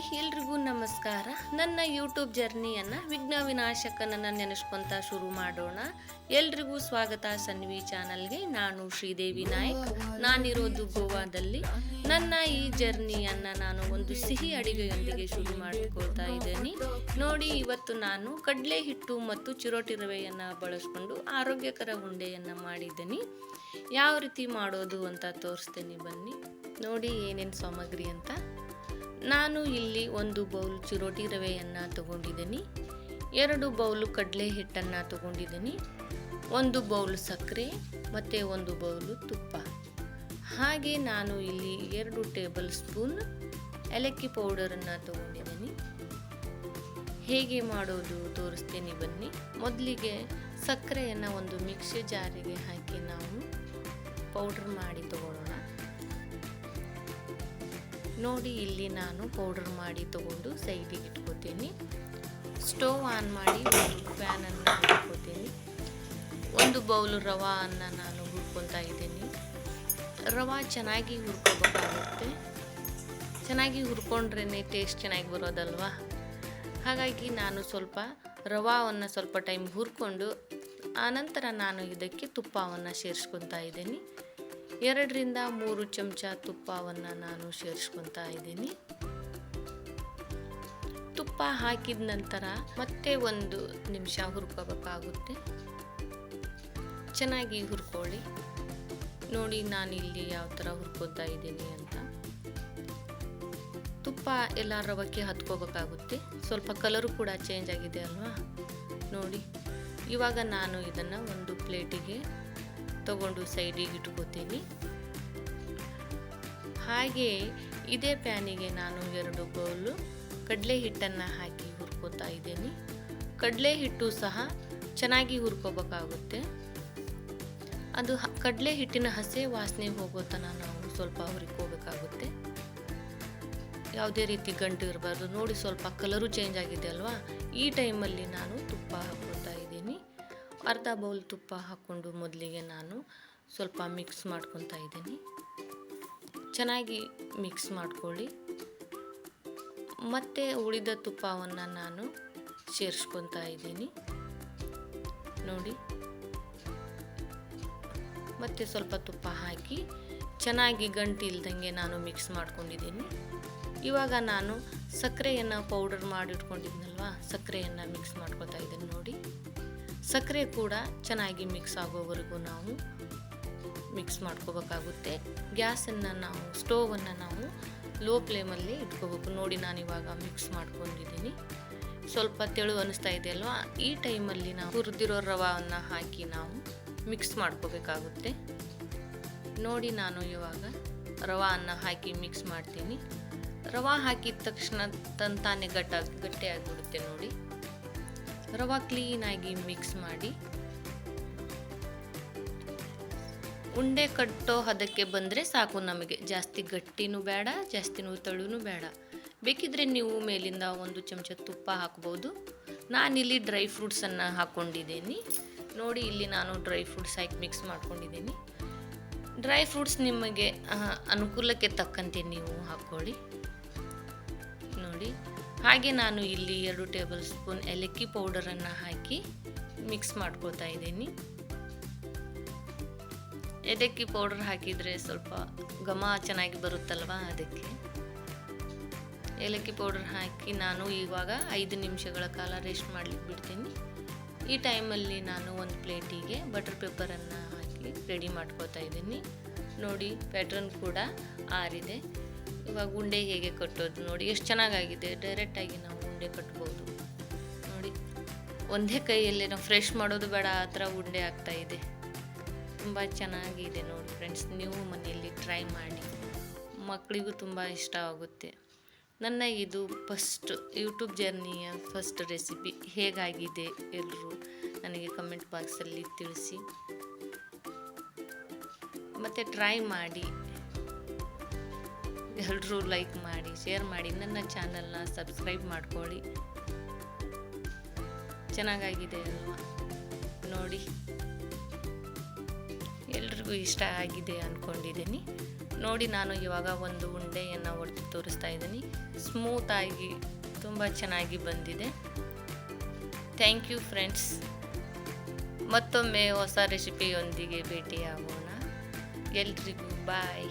ಎಲ್ರಿಗೂ ನಮಸ್ಕಾರ. ನನ್ನ ಯೂಟ್ಯೂಬ್ ಜರ್ನಿಯನ್ನು ವಿಘ್ನ ವಿನಾಶಕನನ್ನು ನೆನೆಸ್ಕೊಂತ ಶುರು ಮಾಡೋಣ. ಎಲ್ರಿಗೂ ಸ್ವಾಗತ ಸನ್ವಿ ಚಾನಲ್ಗೆ. ನಾನು ಶ್ರೀದೇವಿ ನಾಯಕ್. ನಾನಿರೋದು ಗೋವಾದಲ್ಲಿ. ನನ್ನ ಈ ಜರ್ನಿಯನ್ನು ನಾನು ಒಂದು ಸಿಹಿ ಅಡಿಗೆಯೊಂದಿಗೆ ಶುರು ಮಾಡಿಕೊಳ್ತಾ ಇದ್ದೀನಿ. ನೋಡಿ, ಇವತ್ತು ನಾನು ಕಡಲೆ ಹಿಟ್ಟು ಮತ್ತು ಚಿರೋಟಿ ರವೆಯನ್ನು ಬಳಸ್ಕೊಂಡು ಆರೋಗ್ಯಕರ ಉಂಡೆಯನ್ನು ಮಾಡಿದ್ದೀನಿ. ಯಾವ ರೀತಿ ಮಾಡೋದು ಅಂತ ತೋರಿಸ್ತೇನೆ ಬನ್ನಿ. ನೋಡಿ ಏನೇನು ಸಾಮಗ್ರಿ ಅಂತ. ನಾನು ಇಲ್ಲಿ ಒಂದು ಬೌಲ್ ಚಿರೋಟಿ ರವೆಯನ್ನು ತಗೊಂಡಿದ್ದೀನಿ. ಎರಡು ಬೌಲು ಕಡಲೆ ಹಿಟ್ಟನ್ನು ತಗೊಂಡಿದ್ದೀನಿ. ಒಂದು ಬೌಲ್ ಸಕ್ಕರೆ ಮತ್ತು ಒಂದು ಬೌಲು ತುಪ್ಪ. ಹಾಗೆ ನಾನು ಇಲ್ಲಿ ಎರಡು ಟೇಬಲ್ ಸ್ಪೂನ್ ಏಲಕ್ಕಿ ಪೌಡರನ್ನು ತಗೊಂಡಿದ್ದೀನಿ. ಹೇಗೆ ಮಾಡೋದು ತೋರಿಸ್ತೀನಿ ಬನ್ನಿ. ಮೊದಲಿಗೆ ಸಕ್ಕರೆಯನ್ನು ಒಂದು ಮಿಕ್ಸಿ ಜಾರಿಗೆ ಹಾಕಿ ನಾವು ಪೌಡ್ರ್ ಮಾಡಿ ತಗೊಳ್ಳೋಣ ನೋಡಿ ಇಲ್ಲಿ ನಾನು ಪೌಡರ್ ಮಾಡಿ ತಗೊಂಡು ಸೈಡಿಗೆ ಇಟ್ಕೋತೀನಿ. ಸ್ಟೋವ್ ಆನ್ ಮಾಡಿ ಒಂದು ಫ್ಯಾನನ್ನು ಇಟ್ಕೋತೀನಿ ಒಂದು ಬೌಲ್ ಅನ್ನ ನಾನು ಹುರ್ಕೊತಾ ಇದ್ದೀನಿ. ರವಾ ಚೆನ್ನಾಗಿ ಹುರ್ಕೋಬೇಕಾಗುತ್ತೆ. ಚೆನ್ನಾಗಿ ಹುರ್ಕೊಂಡ್ರೇ ಟೇಸ್ಟ್ ಚೆನ್ನಾಗಿ ಬರೋದಲ್ವ? ಹಾಗಾಗಿ ನಾನು ಸ್ವಲ್ಪ ರವಾವನ್ನು ಸ್ವಲ್ಪ ಟೈಮ್ ಹುರ್ಕೊಂಡು, ಆನಂತರ ನಾನು ಇದಕ್ಕೆ ತುಪ್ಪವನ್ನು ಸೇರಿಸ್ಕೊತಾ ಇದ್ದೀನಿ. ಎರಡರಿಂದ ಮೂರು ಚಮಚ ತುಪ್ಪವನ್ನು ನಾನು ಸೇರಿಸ್ಕೊತಾ ಇದ್ದೀನಿ. ತುಪ್ಪ ಹಾಕಿದ ನಂತರ ಮತ್ತೆ ಒಂದು ನಿಮಿಷ ಹುರ್ಕೋಬೇಕಾಗುತ್ತೆ. ಚೆನ್ನಾಗಿ ಹುರ್ಕೊಳ್ಳಿ. ನೋಡಿ ನಾನು ಇಲ್ಲಿ ಯಾವ ಥರ ಹುರ್ಕೋತಾ ಇದ್ದೀನಿ ಅಂತ. ತುಪ್ಪ ಎಲ್ಲ ರವಕ್ಕೆ ಹತ್ಕೋಬೇಕಾಗುತ್ತೆ. ಸ್ವಲ್ಪ ಕಲರು ಕೂಡ ಚೇಂಜ್ ಆಗಿದೆ ಅಲ್ವಾ? ನೋಡಿ, ಇವಾಗ ನಾನು ಇದನ್ನು ಒಂದು ಪ್ಲೇಟಿಗೆ ತಗೊಂಡು ಸೈಡಿಗೆ ಇಟ್ಕೋತೀನಿ. ಹಾಗೆ ಇದೇ ಪ್ಯಾನಿಗೆ ನಾನು ಎರಡು ಬೌಲು ಕಡಲೆ ಹಿಟ್ಟನ್ನು ಹಾಕಿ ಹುರ್ಕೋತಾ ಇದ್ದೀನಿ. ಕಡಲೆ ಹಿಟ್ಟು ಸಹ ಚೆನ್ನಾಗಿ ಹುರ್ಕೋಬೇಕಾಗುತ್ತೆ. ಅದು ಕಡಲೆ ಹಿಟ್ಟಿನ ಹಸೆ ವಾಸನೆ ಹೋಗೋ ತನಕ ನಾವು ಸ್ವಲ್ಪ ಹುರ್ಕೋಬೇಕಾಗುತ್ತೆ ಯಾವುದೇ ರೀತಿ ಗಂಟು ಇರಬಾರ್ದು. ನೋಡಿ ಸ್ವಲ್ಪ ಕಲರು ಚೇಂಜ್ ಆಗಿದೆ ಅಲ್ವಾ? ಈ ಟೈಮಲ್ಲಿ ನಾನು ತುಪ್ಪ ಹಾಕೋತಾ ಅರ್ಧ ಬೌಲ್ ತುಪ್ಪ ಹಾಕ್ಕೊಂಡು ಮೊದಲಿಗೆ ನಾನು ಸ್ವಲ್ಪ ಮಿಕ್ಸ್ ಮಾಡ್ಕೊತಾ ಇದ್ದೀನಿ. ಚೆನ್ನಾಗಿ ಮಿಕ್ಸ್ ಮಾಡ್ಕೊಳ್ಳಿ. ಮತ್ತು ಉಳಿದ ತುಪ್ಪವನ್ನು ನಾನು ಸೇರಿಸ್ಕೊತಾ ಇದ್ದೀನಿ. ನೋಡಿ. ಮತ್ತು ಸ್ವಲ್ಪ ತುಪ್ಪ ಹಾಕಿ ಚೆನ್ನಾಗಿ ಗಂಟು ಇಲ್ದಂಗೆ ನಾನು ಮಿಕ್ಸ್ ಮಾಡ್ಕೊಂಡಿದ್ದೀನಿ. ಇವಾಗ ನಾನು ಸಕ್ಕರೆಯನ್ನು ಪೌಡರ್ ಮಾಡಿಟ್ಕೊಂಡಿದ್ನಲ್ವ? ಸಕ್ಕರೆಯನ್ನು ಮಿಕ್ಸ್ ಮಾಡ್ಕೊತಾ ಇದ್ದೀನಿ ನೋಡಿ. ಸಕ್ಕರೆ ಕೂಡ ಚೆನ್ನಾಗಿ ಮಿಕ್ಸ್ ಆಗೋವರೆಗೂ ನಾವು ಮಿಕ್ಸ್ ಮಾಡ್ಕೋಬೇಕಾಗುತ್ತೆ. ಗ್ಯಾಸನ್ನು ನಾವು, ಸ್ಟೋವನ್ನು ನಾವು ಲೋ ಫ್ಲೇಮಲ್ಲಿ ಇಟ್ಕೋಬೇಕು. ನೋಡಿ ನಾನು ಇವಾಗ ಮಿಕ್ಸ್ ಮಾಡ್ಕೊಂಡಿದ್ದೀನಿ. ಸ್ವಲ್ಪ ತೆಳು ಅನಿಸ್ತಾ ಇದೆ ಅಲ್ವಾ? ಈ ಟೈಮಲ್ಲಿ ನಾವು ಹುರಿದಿರೋ ರವಾವನ್ನು ಹಾಕಿ ನಾವು ಮಿಕ್ಸ್ ಮಾಡ್ಕೋಬೇಕಾಗುತ್ತೆ. ನೋಡಿ ನಾನು ಇವಾಗ ರವಾವನ್ನು ಹಾಕಿ ಮಿಕ್ಸ್ ಮಾಡ್ತೀನಿ. ರವಾ ಹಾಕಿದ ತಕ್ಷಣ ತಂತಾನೆ ಗಟ್ಟ ಗಟ್ಟಿಯಾಗಿಬಿಡುತ್ತೆ ನೋಡಿ. ರವಾ ಕ್ಲೀನಾಗಿ ಮಿಕ್ಸ್ ಮಾಡಿ. ಉಂಡೆ ಕಟ್ಟೋ ಹದಕ್ಕೆ ಬಂದರೆ ಸಾಕು ನಮಗೆ. ಜಾಸ್ತಿ ಗಟ್ಟಿನೂ ಬೇಡ, ಜಾಸ್ತಿ ತಳುನೂ ಬೇಡ. ಬೇಕಿದ್ರೆ ನೀವು ಮೇಲಿಂದ ಒಂದು ಚಮಚ ತುಪ್ಪ ಹಾಕ್ಬೋದು. ನಾನಿಲ್ಲಿ ಡ್ರೈ ಫ್ರೂಟ್ಸನ್ನು ಹಾಕ್ಕೊಂಡಿದ್ದೀನಿ ನೋಡಿ, ಇಲ್ಲಿ ನಾನು ಡ್ರೈ ಫ್ರೂಟ್ಸ್ ಹಾಕಿ ಮಿಕ್ಸ್ ಮಾಡ್ಕೊಂಡಿದ್ದೀನಿ. ಡ್ರೈ ಫ್ರೂಟ್ಸ್ ನಿಮಗೆ ಅನುಕೂಲಕ್ಕೆ ತಕ್ಕಂತೆ ನೀವು ಹಾಕ್ಕೊಳ್ಳಿ. ನೋಡಿ. ಹಾಗೆ ನಾನು ಇಲ್ಲಿ ಎರಡು ಟೇಬಲ್ ಸ್ಪೂನ್ ಏಲಕ್ಕಿ ಪೌಡರನ್ನು ಹಾಕಿ ಮಿಕ್ಸ್ ಮಾಡ್ಕೋತಾ ಇದ್ದೀನಿ. ಎದಕ್ಕಿ ಪೌಡರ್ ಹಾಕಿದರೆ ಸ್ವಲ್ಪ ಘಮ ಚೆನ್ನಾಗಿ ಬರುತ್ತಲ್ವ ಅದಕ್ಕೆ. ಏಲಕ್ಕಿ ಪೌಡರ್ ಹಾಕಿ ನಾನು ಇವಾಗ ಐದು ನಿಮಿಷಗಳ ಕಾಲ ರೆಸ್ಟ್ ಮಾಡಲಿಕ್ಕೆ ಬಿಡ್ತೀನಿ. ಈ ಟೈಮಲ್ಲಿ ನಾನು ಒಂದು ಪ್ಲೇಟಿಗೆ ಬಟರ್ ಪೇಪರನ್ನು ಹಾಕಿ ರೆಡಿ ಮಾಡ್ಕೋತಾ ಇದ್ದೀನಿ. ನೋಡಿ ಪ್ಯಾಟ್ರನ್ ಕೂಡ ಆರಿದೆ. ಇವಾಗ ಉಂಡೆ ಹೇಗೆ ಕಟ್ಟೋದು ನೋಡಿ, ಎಷ್ಟು ಚೆನ್ನಾಗಾಗಿದೆ ಡೈರೆಕ್ಟಾಗಿ ನಾವು ಉಂಡೆ ಕಟ್ಬೋದು. ನೋಡಿ, ಒಂದೇ ಕೈಯಲ್ಲಿ ನಾವು ಫ್ರೆಶ್ ಮಾಡೋದು ಬೇಡ, ಆ ಥರ ಉಂಡೆ ಆಗ್ತಾ ಇದೆ. ತುಂಬ ಚೆನ್ನಾಗಿದೆ ನೋಡಿ ಫ್ರೆಂಡ್ಸ್ ನೀವು ಮನೆಯಲ್ಲಿ ಟ್ರೈ ಮಾಡಿ. ಮಕ್ಕಳಿಗೂ ತುಂಬ ಇಷ್ಟ ಆಗುತ್ತೆ. ನನ್ನ ಇದು ಫಸ್ಟ್ ಯೂಟ್ಯೂಬ್ ಜರ್ನಿಯ ಫಸ್ಟ್ ರೆಸಿಪಿ ಹೇಗಾಗಿದೆ ಎಲ್ಲರೂ ನನಗೆ ಕಮೆಂಟ್ ಬಾಕ್ಸಲ್ಲಿ ತಿಳಿಸಿ. ಮತ್ತು ಟ್ರೈ ಮಾಡಿ. ಎಲ್ಲರೂ ಲೈಕ್ ಮಾಡಿ ಶೇರ್ ಮಾಡಿ, ನನ್ನ ಚಾನಲ್ನ ಸಬ್ಸ್ಕ್ರೈಬ್ ಮಾಡ್ಕೊಳ್ಳಿ. ಚೆನ್ನಾಗಾಗಿದೆ ಅಲ್ವಾ? ನೋಡಿ. ಎಲ್ರಿಗೂ ಇಷ್ಟ ಆಗಿದೆ ಅಂದ್ಕೊಂಡಿದ್ದೀನಿ ನೋಡಿ ನಾನು ಇವಾಗ ಒಂದು ಉಂಡೆಯನ್ನು ಒಡೆದು ತೋರಿಸ್ತಾ ಇದ್ದೀನಿ. ಸ್ಮೂತಾಗಿ ತುಂಬ ಚೆನ್ನಾಗಿ ಬಂದಿದೆ. ಥ್ಯಾಂಕ್ ಯು ಫ್ರೆಂಡ್ಸ್ ಮತ್ತೊಮ್ಮೆ ಹೊಸ ರೆಸಿಪಿಯೊಂದಿಗೆ ಭೇಟಿಯಾಗೋಣ. ಎಲ್ರಿಗೂ ಬಾಯ್